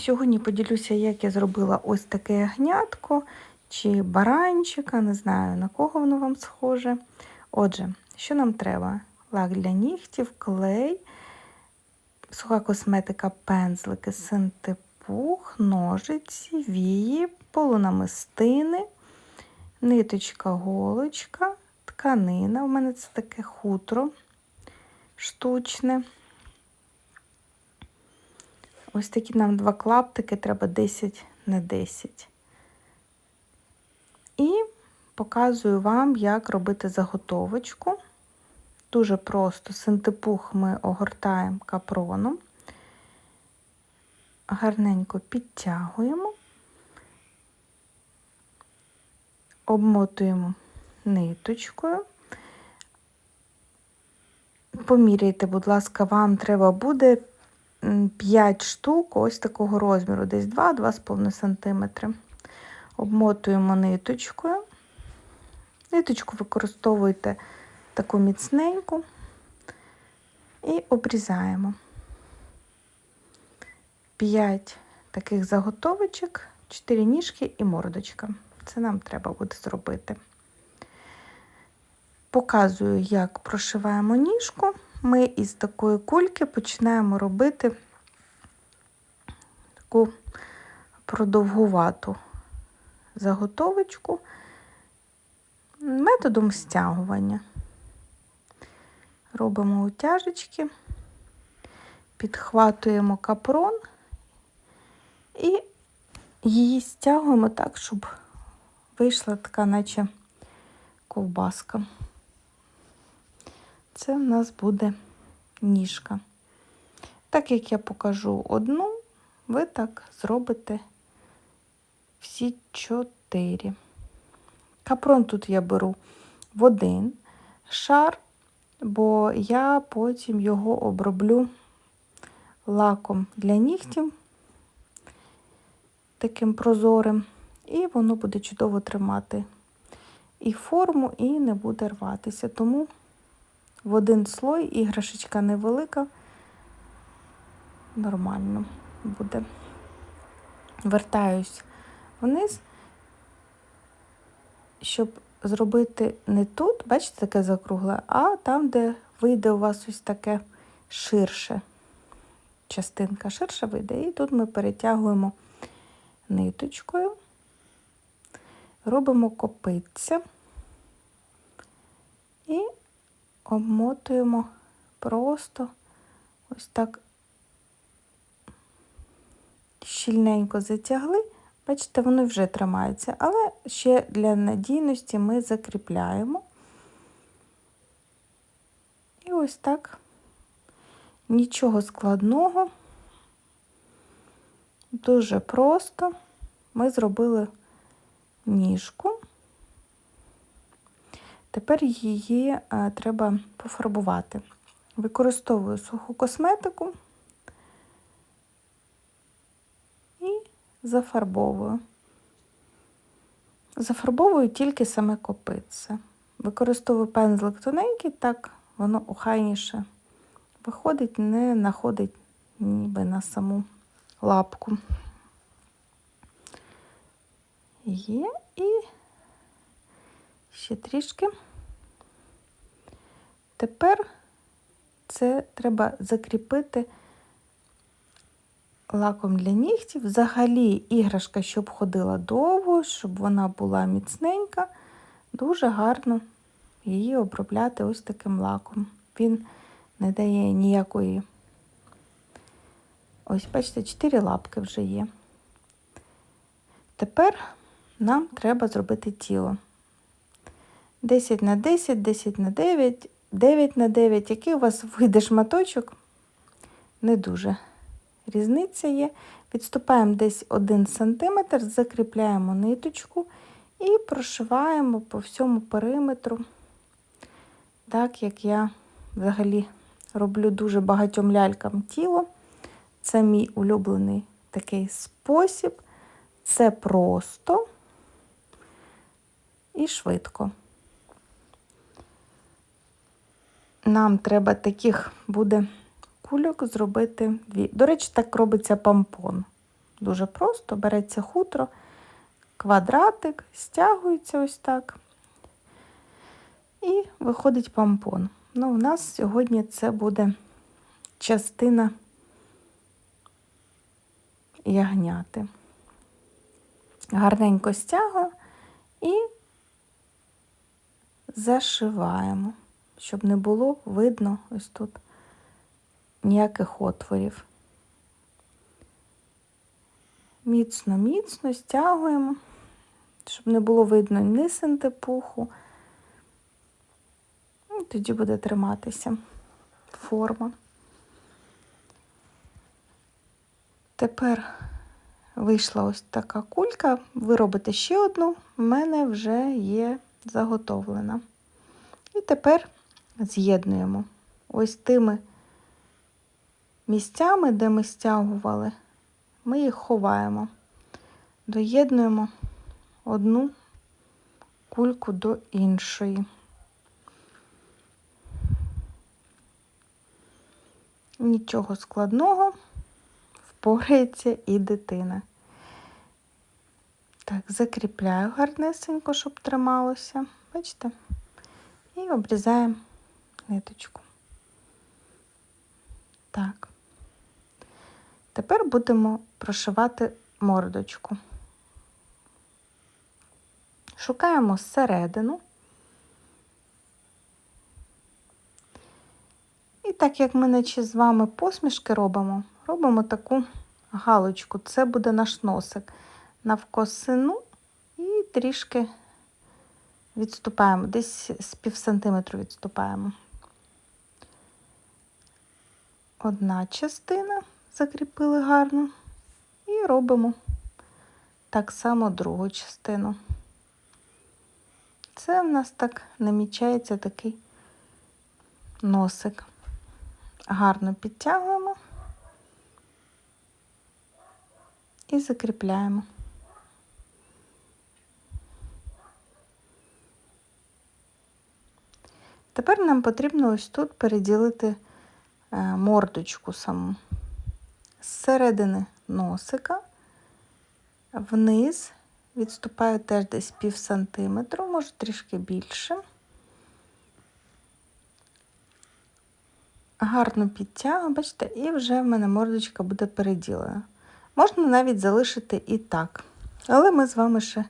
Сьогодні поділюся, як я зробила ось таке ягнятко чи баранчика, не знаю на кого воно вам схоже. Отже, що нам треба? Лак для нігтів, клей, суха косметика, пензлики, синтепух, ножиці, вії, полунамистини, ниточка, голочка, тканина. У мене це таке хутро штучне. Ось такі нам два клаптики, треба 10 на 10. І показую вам, як робити заготовочку. Дуже просто синтепух ми огортаємо капроном, гарненько підтягуємо, обмотуємо ниточкою. Поміряйте, будь ласка, вам треба буде 5 штук ось такого розміру, десь 2-2,5 см. Обмотуємо ниточкою. Ниточку використовуйте таку міцненьку і обрізаємо 5 таких заготовочок, 4 ніжки і мордочка. Це нам треба буде зробити. Показую, як прошиваємо ніжку. Ми із такої кульки починаємо робити таку продовгувату заготовочку методом стягування. Робимо утяжечки, підхватуємо капрон і її стягуємо так, щоб вийшла така, наче ковбаска. Це в нас буде ніжка. Так як я покажу одну, ви так зробите всі чотири. Капрон тут я беру в один шар, бо я потім його оброблю лаком для нігтів, таким прозорим, і воно буде чудово тримати і форму, і не буде рватися. Тому в один слой, іграшечка невелика, нормально буде. Вертаюсь вниз, щоб зробити не тут, бачите, таке закругле, а там, де вийде у вас ось таке ширше. Частинка ширша вийде. І тут ми перетягуємо ниточкою, робимо копиця і обмотуємо просто ось так щільненько затягли. Бачите, воно вже тримається, але ще для надійності ми закріпляємо. І ось так нічого складного, дуже просто ми зробили ніжку. Тепер її треба пофарбувати. Використовую суху косметику і зафарбовую. Зафарбовую тільки саме копитце. Використовую пензлик тоненький, так воно охайніше виходить, не находить ніби на саму лапку. Є і ще трішки. Тепер це треба закріпити лаком для нігтів. Взагалі іграшка, щоб ходила довго, щоб вона була міцненька, дуже гарно її обробляти ось таким лаком. Він не дає ніякої. Ось, бачите, 4 лапки вже є. Тепер нам треба зробити тіло. 10 на 10, 10 на 9, 9 на 9. Який у вас вийде шматочок? Не дуже. Різниця є. Відступаємо десь 1 см, закріпляємо ниточку і прошиваємо по всьому периметру, так як я взагалі роблю дуже багатьом лялькам тіло. Це мій улюблений такий спосіб. Це просто і швидко. Нам треба таких буде кульок зробити дві. До речі, так робиться помпон. Дуже просто, береться хутро, квадратик, стягується ось так. І виходить помпон. Ну, у нас сьогодні це буде частина ягняти. Гарненько стягуємо і зашиваємо, щоб не було видно ось тут ніяких отворів. Міцно, міцно стягуємо, щоб не було видно ні синтепуху. І тоді буде триматися форма. Тепер вийшла ось така кулька. Ви робите ще одну, в мене вже є заготовлена. І тепер з'єднуємо ось тими місцями, де ми стягували, ми їх ховаємо, доєднуємо одну кульку до іншої. Нічого складного, впорається і дитина. Так, закріпляю гарнесенько, щоб трималося. Бачите? І обрізаємо ниточку. Так. Тепер будемо прошивати мордочку. Шукаємо зсередину. І так як ми наче з вами посмішки робимо, робимо таку галочку. Це буде наш носик навкосину і трішки відступаємо, десь з пів сантиметру відступаємо. Одна частина закріпили гарно і робимо так само другу частину. Це в нас так намічається такий носик. Гарно підтягуємо і закріпляємо. Тепер нам потрібно ось тут переділити мордочку саму з середини носика вниз відступаю теж десь пів сантиметру, може трішки більше. Гарно підтягую, бачите, і вже в мене мордочка буде переділена. Можна навіть залишити і так, але ми з вами ще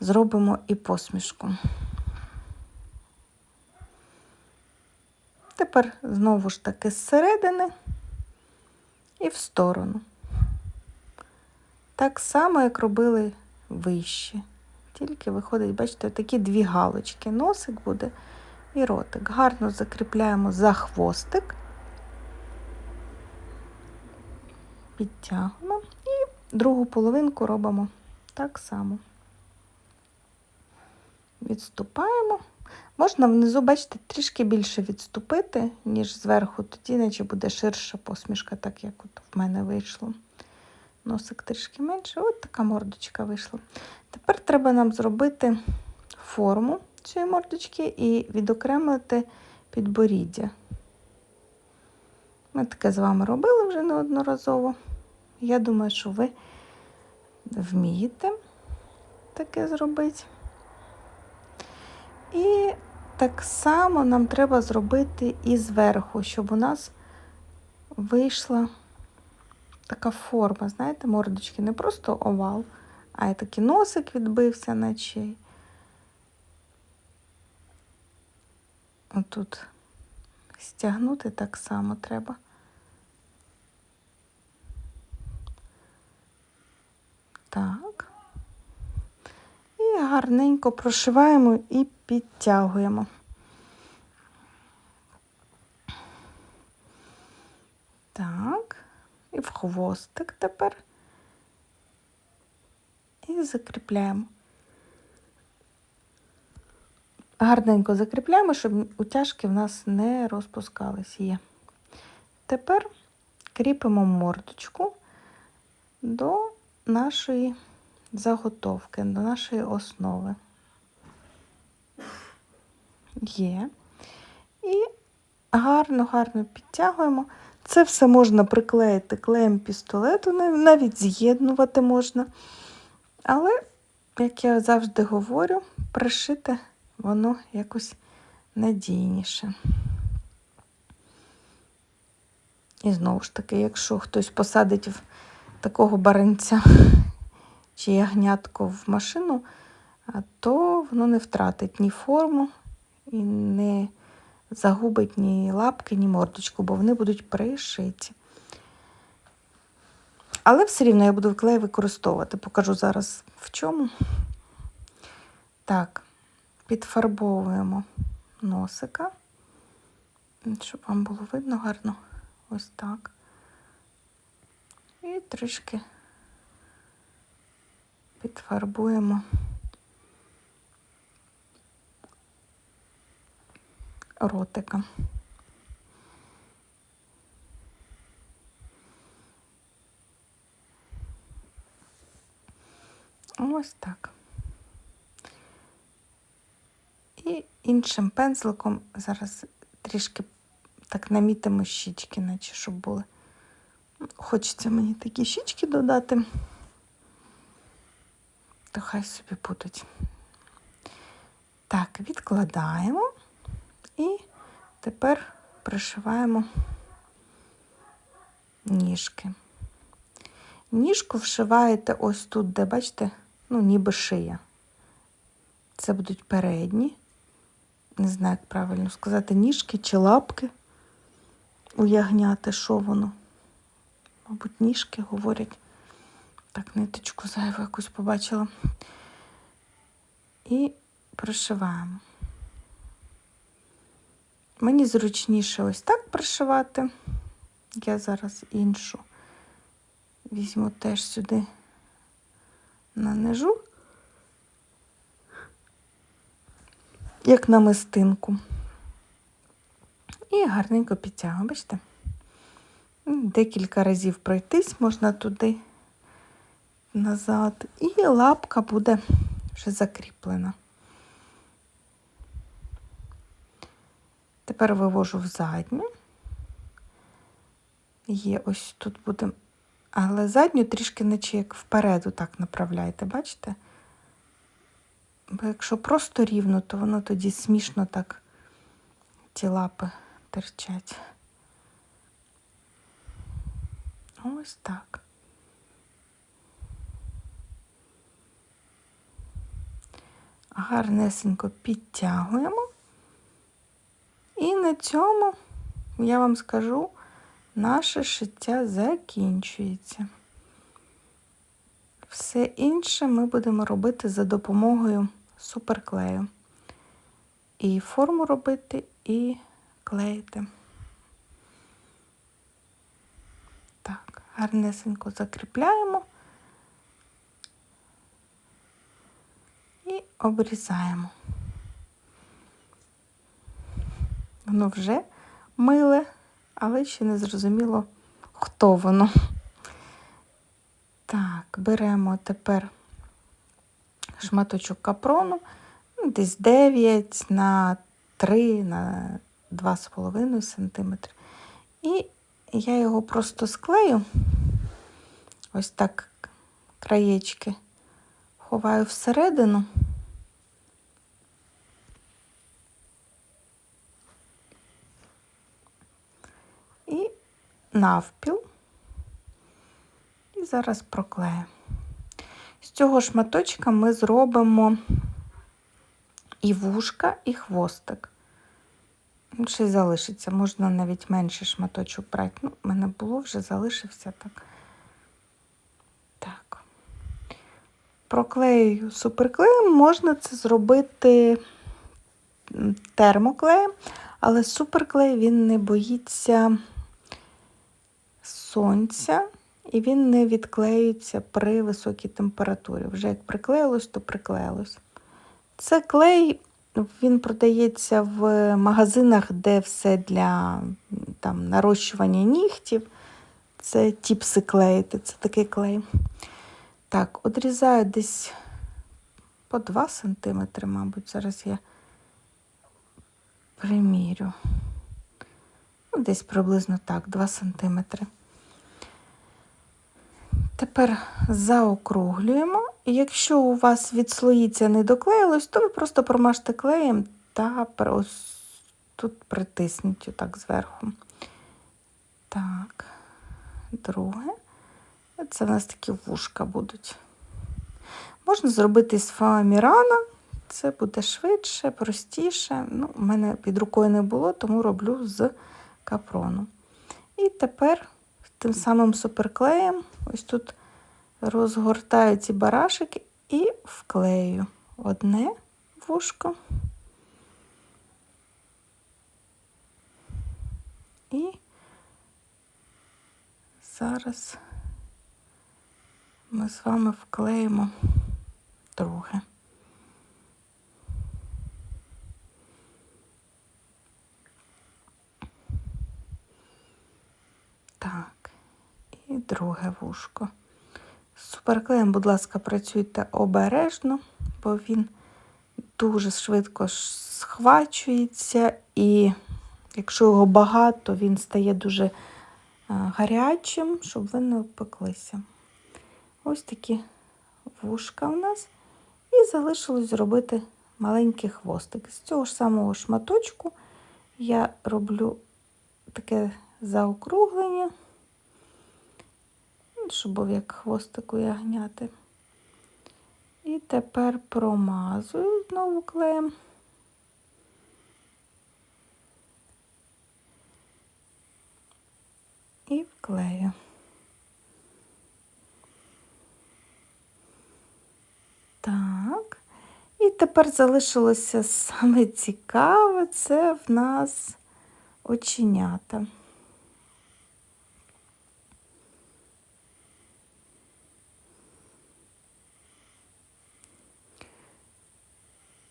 зробимо і посмішку. Тепер знову ж таки зсередини і в сторону. Так само, як робили вище. Тільки виходить, бачите, такі дві галочки. Носик буде і ротик. Гарно закріпляємо за хвостик, підтягуємо і другу половинку робимо так само. Відступаємо. Можна внизу, бачите, трішки більше відступити, ніж зверху, тоді наче буде ширша посмішка, так як от в мене вийшло. Носик трішки менше, от така мордочка вийшла. Тепер треба нам зробити форму цієї мордочки і відокремити підборіддя. Ми таке з вами робили вже неодноразово. Я думаю, що ви вмієте таке зробити. І так само нам треба зробити і зверху, щоб у нас вийшла така форма, знаєте, мордочки, не просто овал, а й такий носик відбився наче. Отут стягнути так само треба. Так. І гарненько прошиваємо і підтягуємо. Так, і в хвостик тепер. І закріпляємо. Гарненько закріпляємо, щоб утяжки в нас не розпускались є. Тепер кріпимо мордочку до нашої заготовки, до нашої основи. Є. І гарно-гарно підтягуємо. Це все можна приклеїти клеєм пістолету, навіть з'єднувати можна. Але, як я завжди говорю, пришити воно якось надійніше. І знову ж таки, якщо хтось посадить в такого баранця чи ягнятко в машину, то воно не втратить ні форму і не загубить ні лапки, ні мордочку, бо вони будуть пришиті. Але все рівно я буду клей використовувати. Покажу зараз в чому. Так, підфарбовуємо носика, щоб вам було видно гарно. Ось так. І трішки підфарбуємо ротика. Ось так. І іншим пензликом зараз трішки так намітимо щічки, наче щоб були. Хочеться мені такі щічки додати, то хай собі будуть. Так, відкладаємо і тепер пришиваємо ніжки. Ніжку вшиваєте ось тут, де, бачите, ну, ніби шия. Це будуть передні. Не знаю, як правильно сказати, ніжки чи лапки у ягняти, що воно. Мабуть, ніжки говорять. Так, ниточку зайву якусь побачила. І пришиваємо. Мені зручніше ось так пришивати. Я зараз іншу візьму теж сюди нанижу, як намистинку. І гарненько підтягую, бачите? Декілька разів пройтись можна туди, назад, і лапка буде вже закріплена. Тепер вивожу в задню. Є ось тут буде, але задню трішки наче як впереду так направляєте, бачите? Бо якщо просто рівно, то воно тоді смішно так ті лапи терчать. Ось так. Гарнесенько підтягуємо. І на цьому, я вам скажу, наше шиття закінчується. Все інше ми будемо робити за допомогою суперклею. І форму робити, і клеїти. Так, гарнесенько закріпляємо і обрізаємо. Воно вже миле, але ще не зрозуміло, хто воно. Так, беремо тепер шматочок капрону, ну, десь 9 на 3 на 2,5 см. І я його просто склею, ось так краєчки ховаю всередину. І навпіл. І зараз проклею. З цього шматочка ми зробимо і вушка, і хвостик. Ще й залишиться, можна навіть менший шматочок брати. Ну, в мене було вже залишився. Так. Проклею суперклеєм, можна це зробити термоклеєм, але суперклей він не боїться сонця і він не відклеюється при високій температурі. Вже як приклеїлось, то приклеїлось. Це клей, він продається в магазинах, де все для там, нарощування нігтів. Це тіпси клеїти, це такий клей. Так, одрізаю десь по 2 см, мабуть, зараз я примірю. Ну, десь приблизно так, 2 см. Тепер заокруглюємо. І якщо у вас відслоїться не доклеїлось, то ви просто промажте клеєм та ось тут притисніть отак зверху. Так, друге. Це в нас такі вушка будуть. Можна зробити з фоамірана, це буде швидше, простіше. Ну, У мене під рукою не було, тому роблю з капрону. І тепер тим самим суперклеєм ось тут розгортаю ці барашики і вклею одне вушко. І зараз ми з вами вклеїмо друге. Так, і друге вушко. З суперклеєм, будь ласка, працюйте обережно, бо він дуже швидко схвачується, і якщо його багато, він стає дуже гарячим, щоб ви не опеклися. Ось такі вушка у нас. І залишилось зробити маленький хвостик. З цього ж самого шматочку я роблю таке заокруглення, щоб був як хвостику ягняти. І тепер промазую знову клеєм. І вклею. Так. І тепер залишилося саме цікаве, це в нас оченята.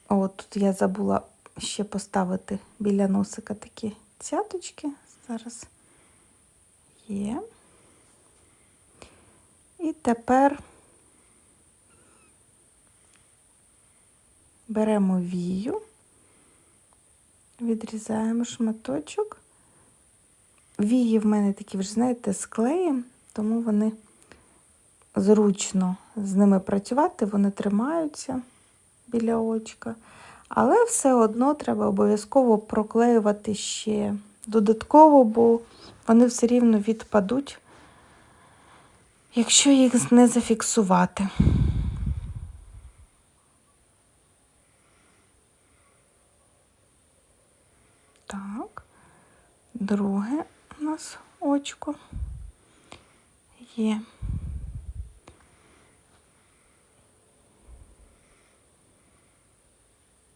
О, тут я забула ще поставити біля носика такі цяточки. Зараз є. І тепер беремо вію, відрізаємо шматочок. Вії в мене такі, вже, знаєте, з клеєм, тому вони зручно з ними працювати, вони тримаються біля очка. Але все одно треба обов'язково проклеювати ще додатково, бо вони все рівно відпадуть, якщо їх не зафіксувати. Так, друге у нас очко є.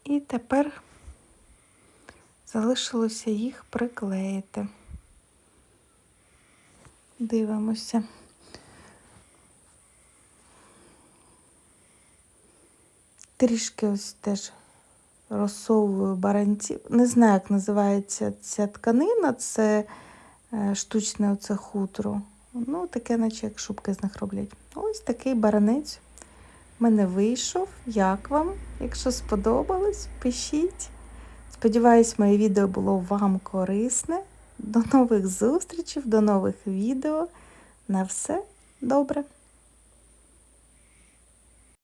І тепер залишилося їх приклеїти. Дивимося. Трішки ось теж розсовую баранців. Не знаю, як називається ця тканина, це е, штучне оце хутро. Ну, таке, наче як шубки з них роблять. Ось такий баранець в мене вийшов. Як вам? Якщо сподобалось, пишіть. Сподіваюсь, моє відео було вам корисне. До нових зустрічей, до нових відео. На все добре!